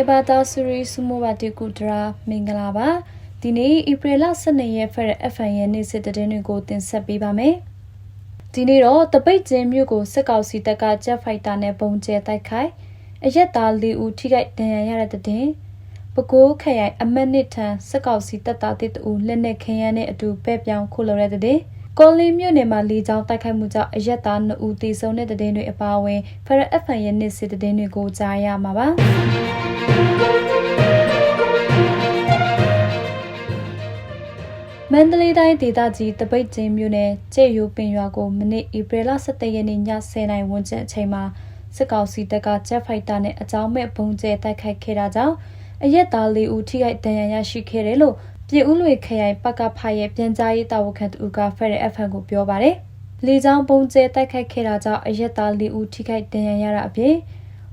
အဘာတာဆူရီဆူမိုဘာတီကူဒရာမင်္ဂလာပါဒီနေ့ဧပြီလ12ရက်ဖက်ရ FN ရဲ့နေ့စစ်တည်င်းတွေကိုတင်ဆက်ပေးပါမယ်ဒီနေ့တော့တပိတ်ကျင်းမြို့ကိုစစ်ကောင်စီတပ်ကဂျက်ဖိုက်တာနဲ့ပုံကျဲတိုက်ခိုက်အရက်သား၄ဦးထိခိုက်ဒဏ်ရာရတဲ့တဲ့တင်ပကိုးခရိုင်အမတ်နစ်ထံစစ်ကောင်စီတပ်သားတစ်တူလက်နက်ခင်းရနဲ့အတူပဲ့ပြောင်းခုလိုတဲ့တဲ့ကောလီမြို့နယ်မှာလေကြောင်းတိုက်ခိုက်မှုကြောင့်အရက်သား2ဦးသေဆုံးတဲ့တဲ့တင်တွေအပါအဝင်ဖရ FN ရဲ့နေ့စစ်တဲ့တင်တွေကိုကြားရမှာပါ မန္တလေးတိုင်းဒေသကြီးတပိတ်ကျင်းမြို့နယ်ကျေယူပင်ရွာကိုမနေ့ဧပြီလ17ရက်နေ့ည10:00နာရီဝန်းကျင်အချိန်မှာစစ်ကောင်စီတပ်ကဂျက်ဖိုက်တာနဲ့အကြောင်းမဲ့ဘုံကျဲတိုက်ခိုက်ခဲ့တာကြောင့်အရက်သား၄ဦးထိခိုက်ဒဏ်ရာရရှိခဲ့တယ်လို့ပြည်ဦးလွေခရိုင်ပကဖရဲ့ပြန်ကြားရေးတာဝန်ခံတူကဖက်ရ FM ကိုပြောပါတယ်။လေကြောင်းပုံကျဲတိုက်ခိုက်ခဲ့တာကြောင့်အရက်သား၄ဦးထိခိုက်ဒဏ်ရာရတာအပြင်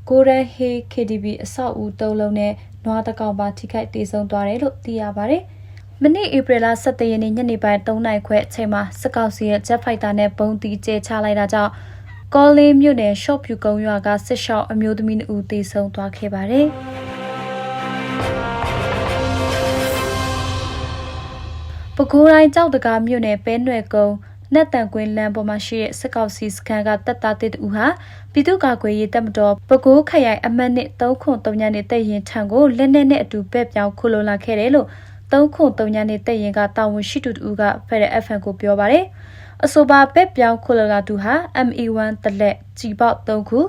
ကိုရန်ဟေး KDB အဆောက်အဦ၃လုံးနဲ့နွားတကောင်ပါထိခိုက်ဒေဆုံးသွားတယ်လို့သိရပါတယ်။မနေ့ဧပြီလ17ရက်နေ့ညနေပိုင်း3နာရီခွဲအချိန်မှာစစ်ကောင်စီရဲ့ Jet Fighter နဲ့ပုံတီကျဲချလိုက်တာကြောင့်ကောလင်းမြို့နယ်ရှော့ဖြူကုန်းရွာကစစ်ရှောင်းအမျိုးသမီးအဦးတေဆုံးသွားခဲ့ပါတယ်။ပဲခူးတိုင်းကြောက်တကားမြို့နယ်ပဲနွယ်ကုန်း နတ်တန်ကွင်းလမ်းပေါ်မှာရှိတဲ့စစ်ကောက်စီစခန်းကတပ်သားတစ်ဦးဟာပြည်သူ့ကာကွယ်ရေးတပ်မတော်ပဲခူးခရိုင်အမှတ်နှစ်303ညနေတပ်ရင်ထံကိုလက်နက်နဲ့အတူပဲ့ပြောင်းခုလိုလာခဲ့တယ်လို့303ညနေတပ်ရင်ကတာဝန်ရှိသူတူကဖက်တဲ့ FN ကိုပြောပါတယ်အဆိုပါပဲ့ပြောင်းခုလိုလာသူဟာ ME1 တလက်ကြီးပေါက်3ခု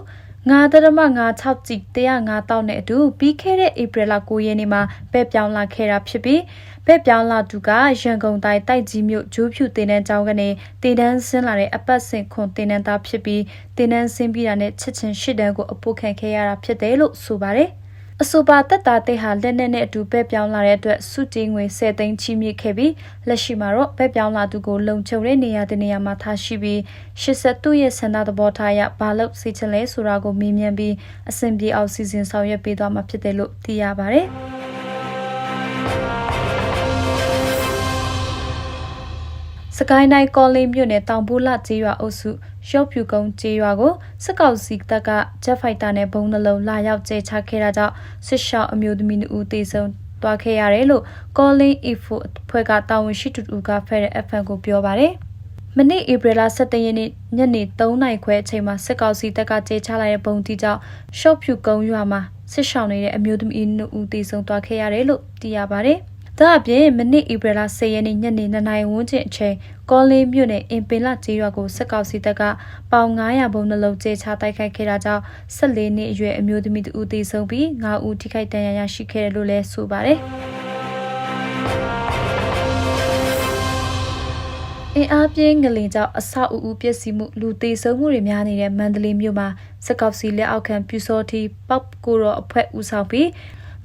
9.56ကြည်105တောက်နဲ့အတူပြီးခဲ့တဲ့ဧပြီလ9ရက်နေ့မှာပဲ့ပြောင်းလာခဲ့တာဖြစ်ပြီးပဲ့ပြောင်းလာသူကရန်ကုန်တိုင်းတိုက်ကြီးမြို့ဂျိုးဖြူတင်တန်းကျောင်းကနေတင်တန်းဆင်းလာတဲ့အပတ်စဉ်ခွန်တင်တန်းသားဖြစ်ပြီးတင်တန်းဆင်းပြီးတာနဲ့ချက်ချင်းရှစ်တန်းကိုအပုတ်ခံခဲ့ရတာဖြစ်တယ်လို့ဆိုပါတယ် အဆိုပါတက်တာတဲ့ဟာလက်နဲ့နဲ့အတူပဲ့ပြောင်းလာတဲ့အတွက်စုကြည်ငွေ10သိန်းချီးမြှင့်ခဲ့ပြီးလက်ရှိမှာတော့ပဲ့ပြောင်းလာသူကိုလုံခြုံတဲ့နေရာတနေရာမှာထားရှိပြီး82ရဲ့ဆန္ဒသဘောထားအရဘာလို့စီချင်လဲဆိုတာကိုမေးမြန်းပြီးအဆင်ပြေအောင်စီစဉ်ဆောင်ရွက်ပေးသွားမှာဖြစ်တယ်လို့သိရပါတယ်။ ကိုင်းတိုင်းကောလင်းမြို့နယ်တောင်ပိုးလကျေးရွာအုပ်စုရော့ဖြူကုန်းကျေးရွာကိုစစ်ကောင်စီတပ်ကဂျက်ဖိုက်တာနဲ့ဘုံနှလုံးလာရောက်ကျဲချခဲ့တာကြောင့်စစ်ရှောင်းအမျိုးသမီး2ဦးသေဆုံးသွားခဲ့ရတယ်လို့ကောလင်း info ဖွဲ့ကတာဝန်ရှိသူတူကဖဲတဲ့ FN ကိုပြောပါတယ်။မနေ့ဧပြီလ17ရက်နေ့ညနေ3နာရီခွဲအချိန်မှာစစ်ကောင်စီတပ်ကကျေချလိုက်တဲ့ပုံတီကြောင့်ရှော့ဖြူကုန်းရွာမှာစစ်ရှောင်းနေတဲ့အမျိုးသမီး2ဦးသေဆုံးသွားခဲ့ရတယ်လို့သိရပါတယ်။ ဒါအပြင်မနစ်ဧပြီလ10ရက်နေ့ညနေ2နာရီဝန်းကျင်အချိန်ကောလင်းမြို့နယ်အင်ပင်လကျေးရွာကိုစစ်ကောင်စီတပ်ကပေါင်900ဘုံနှလုံးကျဲချတိုက်ခိုက်ခဲ့တာကြောင့်14နှစ်အရွယ်အမျိုးသမီးတူသေဆုံးပြီး9ဦးထိခိုက်ဒဏ်ရာရရှိခဲ့တယ်လို့လည်းဆိုပါတယ်။အင်အားပြင်းငလင်ကြောင့်အဆောက်အဦပျက်စီးမှုလူသေဆုံးမှုတွေများနေတဲ့မန္တလေးမြို့မှာစကောက်စီလက်အောက်ခံပြူစောတီပောက်ကိုရောအဖွဲ့ဦးဆောင်ပြီး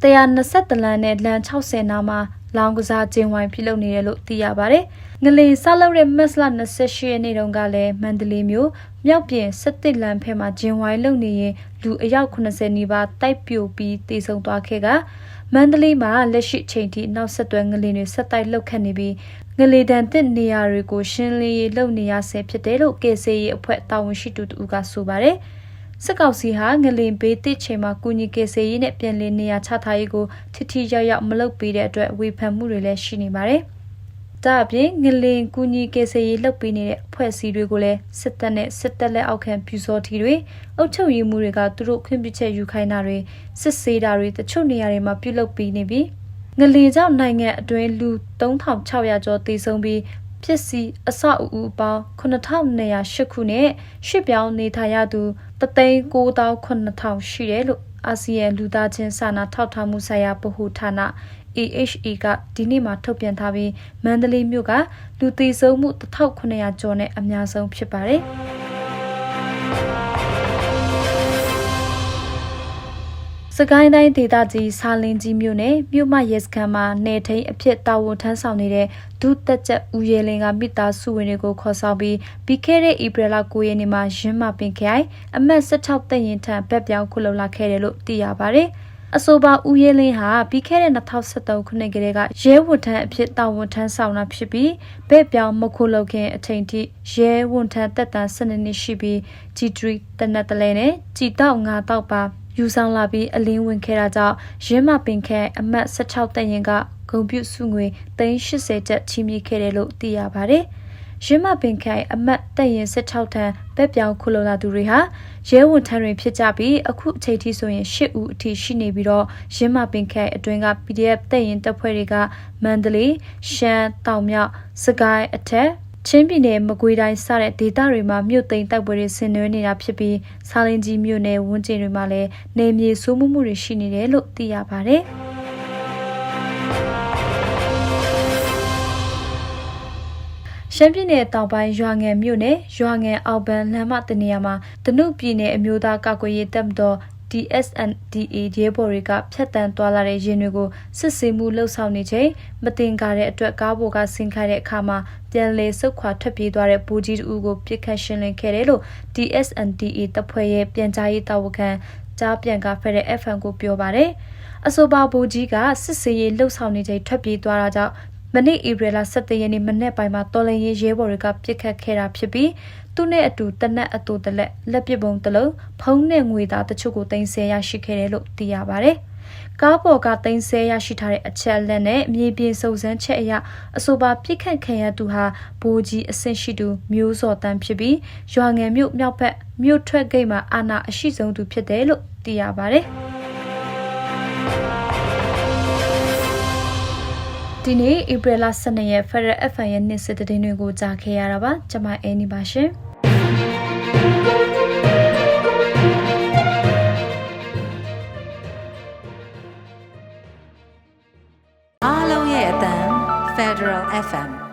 120လမ်းနဲ့လမ်း60နားမှာ လောင်ကစားကျင်းဝိုင်းပြုလုပ်နေတယ်လို့သိရပါတယ်။ငလင်ဆောက်လုပ်တဲ့မက်စလာ28ရက်နေ့တုန်းကလည်းမန္တလေးမြို့မြောက်ပြင်17လမ်းဖက်မှာကျင်းဝိုင်းလုပ်နေရင်လူအယောက်80နီးပါးတိုက်ပြိုပြီးတေဆုံသွားခဲ့ကမန္တလေးမှာလက်ရှိချိန်ထိနောက်ဆက်တွဲငလင်တွေဆက်တိုက်လှုပ်ခတ်နေပြီးငလေတန်တစ်နေရာတွေကိုရှင်းလင်းရေးလုပ်နေရဆဲဖြစ်တယ်လို့ကေဆေးရေးအဖွဲ့တာဝန်ရှိသူတူကဆိုပါတယ်။ စစ်ကောင်စီဟာငလင်ဘေးတစ်ချိန်မှာကုညီကေစေရေးနဲ့ပြန်လည်နေရာချထားရေးကိုထိထိရောက်ရောက်မလုပ်ပေးတဲ့အတွက်ဝေဖန်မှုတွေလည်းရှိနေပါတယ်။ဒါအပြင်ငလင်ကုညီကေစေရေးလုပ်ပေးနေတဲ့အဖွဲ့အစည်းတွေကိုလည်းစစ်တပ်နဲ့စစ်တပ်လက်အောက်ခံပြူစောထီတွေအုပ်ချုပ်ရေးမှုတွေကသူတို့ခွင့်ပြုချက်ယူခိုင်းတာတွေစစ်ဆေးတာတွေတချို့နေရာတွေမှာပြုလုပ်ပေးနေပြီးငလင်ကြောင့်နိုင်ငံအတွင်းလူ3600ကျော်သေဆုံးပြီးဖြစ်စီအဆောက်အဦပေါင်း9208ခုနဲ့ရှစ်ပြောင်းနေထိုင်ရသူ 3,99000ရှိတယ်လို့အာဆီယံလူသားချင်းစာနာထောက်ထားမှုဆိုင်ရာဗဟိုဌာန AHE ကဒီနေ့မှထုတ်ပြန်ထားပြီးမန္တလေးမြို့ကလူသေဆုံးမှု1900ကျော်နဲ့အများဆုံးဖြစ်ပါတယ်။ စကိုင်းတိုင်းဒေသကြီးဆာလင်းကြီးမြို့နယ်မြို့မရဲစခန်းမှာနေထိန်အဖြစ်တာဝန်ထမ်းဆောင်နေတဲ့ဒုတက်ချက်ဦးရဲလင်းကမိသားစုဝင်တွေကိုခေါ်ဆောင်ပြီးပြီးခဲ့တဲ့ဧပြီလ9ရက်နေ့မှာရင်းမပင်ခိုင်အမတ်16တရင်ထံဗက်ပြောင်းခုလုံလာခဲ့တယ်လို့သိရပါတယ်။အဆိုပါဦးရဲလင်းဟာပြီးခဲ့တဲ့2023ခုနှစ်ကလေးကရဲဝတ်ထမ်းအဖြစ်တာဝန်ထမ်းဆောင်တာဖြစ်ပြီးဗက်ပြောင်းမခုလုံခင်အချိန်ထိရဲဝန်ထမ်းတက်တန်း12နှစ်ရှိပြီး G3 တနက်တလဲနဲ့ကြည်တောက်9တောက်ပါ ယူဆောင်လာပြီးအလင်းဝင်ခဲ့တာကြောင့်ရင်းမပင်ခဲအမှတ်16တက်ရင်ကဂုံပြုစုငွေ380ကျပ်ချီးမြှင့်ခဲ့တယ်လို့သိရပါတယ်။ရင်းမပင်ခိုင်အမတ်တက်ရင်16ထန်ဘက်ပြောင်ခုလုံလာသူတွေဟာရဲဝန်ထမ်းတွေဖြစ်ကြပြီးအခုအချိန်ထိဆိုရင်10ဦးအထိရှိနေပြီးတော့ရင်းမပင်ခိုင်အတွင်းက PDF တက်ရင်တပ်ဖွဲ့တွေကမန္တလေးရှမ်းတောင်မြောက်စကိုင်းအထက် ချင်းပြည်နယ်မကွေးတိုင်းစတဲ့ဒေသတွေမှာမြို့သိမ်းတိုက်ပွဲတွေဆင်နွှဲနေတာဖြစ်ပြီးစာလင်ကြီးမြို့နယ်ဝန်းကျင်တွေမှာလည်းနေမြေဆိုးမှုမှုတွေရှိနေတယ်လို့သိရပါတယ်။ရှမ်းပြည်နယ်တောင်ပိုင်းရွာငယ်မြို့နယ်ရွာငယ်အောက်ဘန်းလမ်းမတနေရာမှာတနုပြည်နယ်အမျိုးသားကာကွယ်ရေးတပ်မတော် DSNDA ရဲဘော်တွေကဖျက်တမ်းသွားလာတဲ့ရင်တွေကိုစစ်ဆေးမှုလှုပ်ဆောင်နေချိန်မတင်ကားတဲ့အတွက်ကားပေါ်ကဆင်းခိုင်းတဲ့အခါမှာပြန်လည်ဆုတ်ခွာထွက်ပြေးသွားတဲ့ဘူကြီးတူကိုပြစ်ခတ်ရှင်းလင်းခဲ့တယ်လို့ DSNDA တပ်ဖွဲ့ရဲ့ပြန်ကြားရေးတာဝန်ခံကြားပြန်ကဖက်တဲ့ FM ကိုပြောပါတယ်အဆိုပါဘူကြီးကစစ်စေးရေးလှုပ်ဆောင်နေချိန်ထွက်ပြေးသွားတာကြောင့် မနေ့ဧပြီလ17ရက်နေ့မနေ့ပိုင်းမှာတော်လရင်ရေးရဲဘော်တွေကပြစ်ခတ်ခဲ့တာဖြစ်ပြီးသူနဲ့အတူတနက်အတူတလက်လက်ပစ်ပုံတစ်လုံးဖုံးနဲ့ငွေသားတချို့ကိုတင်ဆက်ရရှိခဲ့တယ်လို့သိရပါတယ်။ကားပေါ်ကတင်ဆက်ရရှိထားတဲ့အချက်အလက်နဲ့မြေပြင်စုံစမ်းချက်အရအဆိုပါပြစ်ခတ်ခံရသူဟာဘိုးကြီးအဆင့်ရှိသူမျိုးစော်တန်းဖြစ်ပြီးရွာငယ်မြို့မြောက်ဘက်မြို့ထွက်ဂိတ်မှာအာဏာအရှိဆုံးသူဖြစ်တယ်လို့သိရပါတ ဒီနေ့ဧပြီလ12ရက် Federal FM ရဲ့နေ့စစ်တဲ့တွေကိုကြားခဲ့ရတာပါကျွန်မအဲနီပါရှင်အားလုံးရဲ့အတန် Federal FM